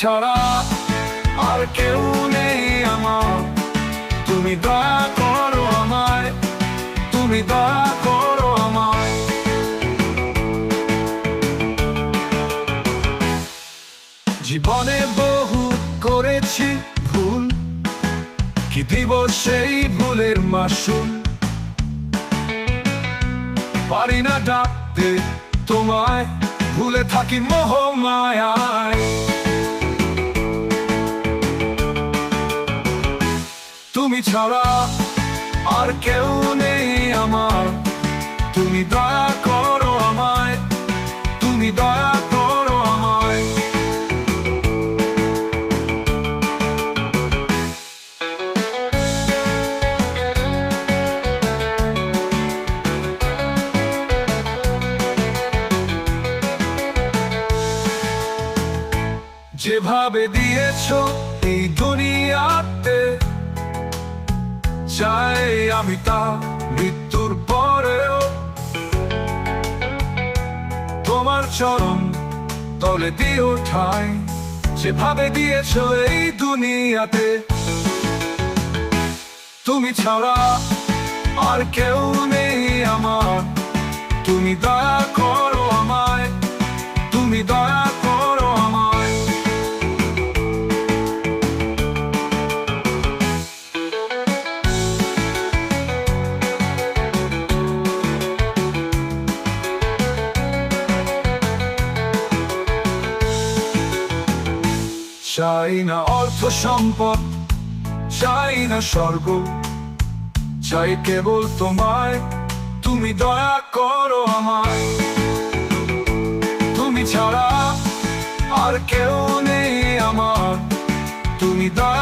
ছাড়া আর কেউ নেই আমার। তুমি দয়া করো আমায়, তুমি দয়া করো আমায়। জীবনে বহু করেছি ভুল, কি দিব সেই ভুলের মাসুল। পারি না ডাকতে তোমায়, ভুলে থাকি মোহ মায়ায়। তুমি ছাড়া আর কেউ নেই আমার। তুমি দয়া করো আমায়, তুমি দয়া করো আমায়। যেভাবে দিয়েছ এই দুনিয়াতে চাই আমি তা মৃত্যুর পরেও। তোমার চরম তলে দিয়ে ওঠায় যেভাবে দিয়েছ এই দুনিয়াতে। তুমি ছাড়া আর কেউ নেই আমার। তুমি দয়া চাই না অর্থ সম্পদ চাই না স্বর্গ। চাই কেবল তোমায়, তুমি দয়া করো আমায়। তুমি ছাড়া আর কেউ নেই আমার। তুমি দয়া